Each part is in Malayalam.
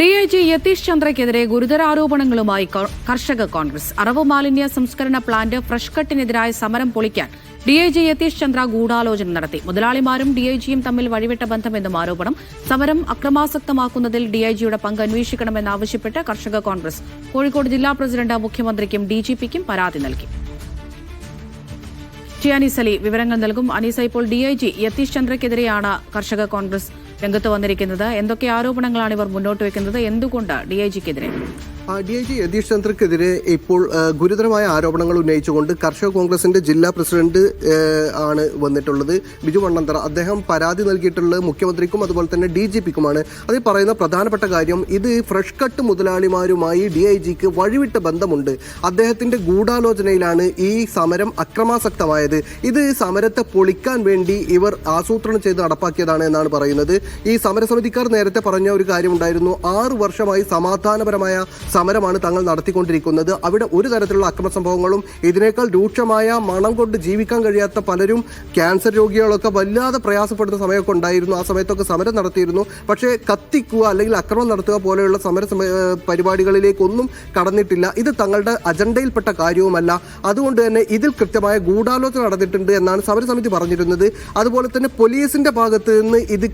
ഡി ഐ ജി യതീഷ് ചന്ദ്രയ്ക്കെതിരെ ഗുരുതര ആരോപണങ്ങളുമായി കർഷക കോൺഗ്രസ്. അറവ് മാലിന്യ സംസ്കരണ പ്ലാന്റ് ഫ്രഷ് കട്ടിനെതിരായ സമരം പൊളിക്കാൻ D I G Yathish Chandra ഗൂഢാലോചന നടത്തി. മുതലാളിമാരും ഡി ഐ ജിയും തമ്മിൽ വഴിവിട്ട ബന്ധമെന്നും ആരോപണം. സമരം അക്രമാസക്തമാക്കുന്നതിൽ ഡി ഐ ജിയുടെ പങ്ക് അന്വേഷിക്കണമെന്നാവശ്യപ്പെട്ട് കർഷക കോൺഗ്രസ്. കോഴിക്കോട് ജില്ലാ പ്രസിഡന്റ് മുഖ്യമന്ത്രിക്കും ഡി ജി പിക്കും പരാതി നൽകി. ടി അനീസ് അലി വിവരങ്ങൾ നൽകും. അനീസ ഇപ്പോൾ ഡി ഐ ജി യതീഷ് ചന്ദ്രയ്ക്കെതിരെയാണ് കർഷക കോൺഗ്രസ് രംഗത്ത് വന്നിരിക്കുന്നത്? എന്തൊക്കെ ആരോപണങ്ങളാണ് ഇവർ മുന്നോട്ട് വെക്കുന്നത് എന്തുകൊണ്ട് ഡി ഐ ജിക്കെതിരെ? ഡി ഐ ജി യതീഷ് ചന്ദ്രക്കെതിരെ ഇപ്പോൾ ഗുരുതരമായ ആരോപണങ്ങൾ ഉന്നയിച്ചുകൊണ്ട് കർഷക കോൺഗ്രസിന്റെ ജില്ലാ പ്രസിഡന്റ് ആണ് വന്നിട്ടുള്ളത്. ബിജു മണ്ണന്തറ അദ്ദേഹം പരാതി നൽകിയിട്ടുള്ളത് മുഖ്യമന്ത്രിക്കും അതുപോലെ തന്നെ ഡി ജി പിക്കുമാണ്. അതിൽ പറയുന്ന പ്രധാനപ്പെട്ട കാര്യം ഇത് ഫ്രഷ് കട്ട് മുതലാളിമാരുമായി ഡി ഐ ജിക്ക് വഴിവിട്ട ബന്ധമുണ്ട്. അദ്ദേഹത്തിന്റെ ഗൂഢാലോചനയിലാണ് ഈ സമരം അക്രമാസക്തമായത്. ഇത് സമരത്തെ പൊളിക്കാൻ വേണ്ടി ഇവർ ആസൂത്രണം ചെയ്ത് നടപ്പാക്കിയതാണ് എന്നാണ് പറയുന്നത്. ഈ സമരസമിതിക്കാർ നേരത്തെ പറഞ്ഞ ഒരു കാര്യമുണ്ടായിരുന്നു. ആറു വർഷമായി സമാധാനപരമായ സമരമാണ് തങ്ങൾ നടത്തിക്കൊണ്ടിരിക്കുന്നത്. അവിടെ ഒരു തരത്തിലുള്ള അക്രമ സംഭവങ്ങളും ഇതിനേക്കാൾ രൂക്ഷമായ മണം കൊണ്ട് ജീവിക്കാൻ കഴിയാത്ത പലരും ക്യാൻസർ രോഗികളൊക്കെ വല്ലാതെ പ്രയാസപ്പെടുന്ന സമയമൊക്കെ ഉണ്ടായിരുന്നു. ആ സമയത്തൊക്കെ സമരം നടത്തിയിരുന്നു. പക്ഷേ കത്തിക്കുക അല്ലെങ്കിൽ അക്രമം നടത്തുക പോലെയുള്ള സമര പരിപാടികളിലേക്കൊന്നും കടന്നിട്ടില്ല. ഇത് തങ്ങളുടെ അജണ്ടയിൽപ്പെട്ട കാര്യവുമല്ല. അതുകൊണ്ട് തന്നെ ഇതിൽ കൃത്യമായ ഗൂഢാലോചന നടന്നിട്ടുണ്ട് എന്നാണ് സമരസമിതി പറഞ്ഞിരുന്നത്. അതുപോലെ തന്നെ പോലീസിന്റെ ഭാഗത്ത് നിന്ന് ഇത്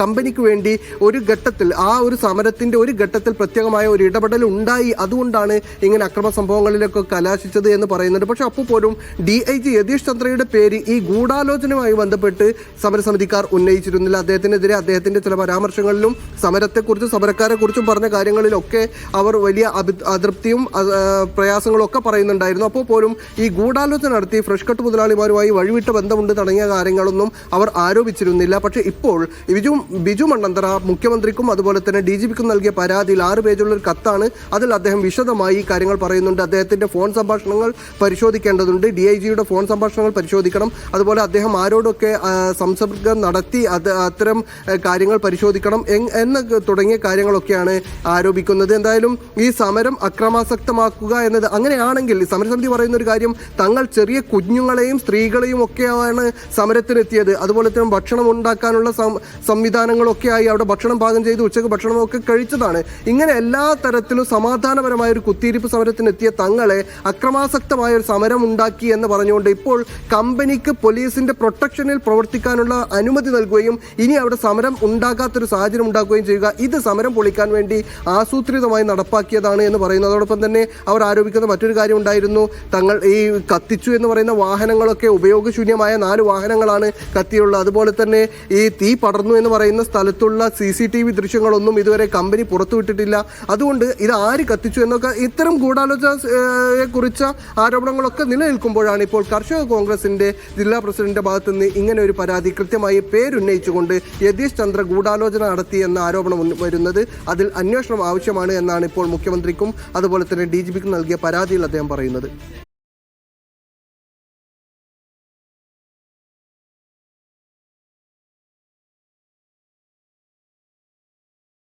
കമ്പനിക്ക് വേണ്ടി ഒരു ഘട്ടത്തിൽ ആ ഒരു സമരത്തിന്റെ ഒരു ഘട്ടത്തിൽ പ്രത്യേകമായ ഒരു ഇടപെടൽ ഉണ്ടായി. അതുകൊണ്ടാണ് ഇങ്ങനെ അക്രമ സംഭവങ്ങളിലൊക്കെ കലാശിച്ചത് എന്ന് പറയുന്നുണ്ട് പക്ഷെ അപ്പോൾ പോലും ഡി ഐ ജി യതീഷ് ചന്ദ്രയുടെ പേര് ഈ ഗൂഢാലോചനയുമായി ബന്ധപ്പെട്ട് സമരസമിതിക്കാർ ഉന്നയിച്ചിരുന്നില്ല. അദ്ദേഹത്തിനെതിരെ അദ്ദേഹത്തിന്റെ ചില പരാമർശങ്ങളിലും സമരത്തെക്കുറിച്ചും സമരക്കാരെക്കുറിച്ചും പറഞ്ഞ കാര്യങ്ങളിലൊക്കെ അവർ വലിയ അഭി- അതൃപ്തിയും പ്രയാസങ്ങളും ഒക്കെ പറയുന്നുണ്ടായിരുന്നു. അപ്പോൾ പോലും ഈ ഗൂഢാലോചന നടത്തി ഫ്രഷ് കട്ട് മുതലാളിമാരുമായി വഴിവിട്ട ബന്ധമുണ്ട് തുടങ്ങിയ കാര്യങ്ങളൊന്നും അവർ ആരോപിച്ചിരുന്നില്ല. പക്ഷേ ഇപ്പോൾ ബിജു ബിജു മണ്ണന്തറ മുഖ്യമന്ത്രിക്കും അതുപോലെ തന്നെ ഡി ജി പിക്കും നൽകിയ പരാതിയിൽ ആറ് പേജുള്ള ഒരു കത്താണ് അതിൽ അദ്ദേഹം വിശദമായി ഈ കാര്യങ്ങൾ പറയുന്നുണ്ട്. അദ്ദേഹത്തിന്റെ ഫോൺ സംഭാഷണങ്ങൾ പരിശോധിക്കേണ്ടതുണ്ട്. ഡി ഐ ജിയുടെ ഫോൺ സംഭാഷണങ്ങൾ പരിശോധിക്കണം. അതുപോലെ അദ്ദേഹം ആരോടൊക്കെ സംസർഗം നടത്തി അത് അത്തരം കാര്യങ്ങൾ പരിശോധിക്കണം എന്ന് തുടങ്ങിയ കാര്യങ്ങളൊക്കെയാണ് ആരോപിക്കുന്നത്. എന്തായാലും ഈ സമരം അക്രമാസക്തമാക്കുക എന്നത് അങ്ങനെയാണെങ്കിൽ സമരസമിതി പറയുന്ന ഒരു കാര്യം തങ്ങൾ ചെറിയ കുഞ്ഞുങ്ങളെയും സ്ത്രീകളെയും ഒക്കെയാണ് സമരത്തിനെത്തിയത്. അതുപോലെ തന്നെ ഭക്ഷണം ഉണ്ടാക്കാനുള്ള സംവിധാനങ്ങളൊക്കെയായി അവിടെ ഭക്ഷണം പാകം ചെയ്ത് ഉച്ചയ്ക്ക് ഭക്ഷണമൊക്കെ കഴിച്ചതാണ്. ഇങ്ങനെ എല്ലാ തരത്തിലും സമാധാനപരമായ ഒരു കുത്തിയിരിപ്പ് സമരത്തിനെത്തിയ തങ്ങളെ അക്രമാസക്തമായ ഒരു സമരം ഉണ്ടാക്കി എന്ന് പറഞ്ഞുകൊണ്ട് ഇപ്പോൾ കമ്പനിക്ക് പോലീസിന്റെ പ്രൊട്ടക്ഷനിൽ പ്രവർത്തിക്കാനുള്ള അനുമതി നൽകുകയും ഇനി അവിടെ സമരം ഉണ്ടാകാത്തൊരു സാഹചര്യം ഉണ്ടാക്കുകയും ചെയ്യുക. ഇത് സമരം പൊളിക്കാൻ വേണ്ടി ആസൂത്രിതമായി നടപ്പാക്കിയതാണ് എന്ന് പറയുന്നു. അതോടൊപ്പം തന്നെ അവർ ആരോപിക്കുന്ന മറ്റൊരു കാര്യം ഉണ്ടായിരുന്നു. തങ്ങൾ ഈ കത്തിച്ചു എന്ന് പറയുന്ന വാഹനങ്ങളൊക്കെ ഉപയോഗശൂന്യമായ നാല് വാഹനങ്ങളാണ് കത്തിയുള്ളത്. അതുപോലെ തന്നെ ഈ തീ പടർന്നു എന്ന് പറയുന്ന സ്ഥലത്തുള്ള സി സി ടി വി ദൃശ്യങ്ങളൊന്നും ഇതുവരെ കമ്പനി പുറത്തുവിട്ടിട്ടില്ല. അതുകൊണ്ട് ഇത് ആര് കത്തിച്ചു എന്നൊക്കെ ഇത്തരം ഗൂഢാലോചനയെ കുറിച്ച ആരോപണങ്ങളൊക്കെ നിലനിൽക്കുമ്പോഴാണ് ഇപ്പോൾ കർഷക കോൺഗ്രസിന്റെ ജില്ലാ പ്രസിഡന്റിന്റെ ഭാഗത്തു നിന്ന് ഇങ്ങനെ ഒരു പരാതി കൃത്യമായി പേരുന്നയിച്ചുകൊണ്ട് യതീഷ് ചന്ദ്ര ഗൂഢാലോചന നടത്തി എന്ന ആരോപണം വരുന്നത് അതിൽ അന്വേഷണം ആവശ്യമാണ് എന്നാണ് ഇപ്പോൾ മുഖ്യമന്ത്രിക്കും അതുപോലെ തന്നെ ഡി നൽകിയ പരാതിയിൽ അദ്ദേഹം പറയുന്നത്.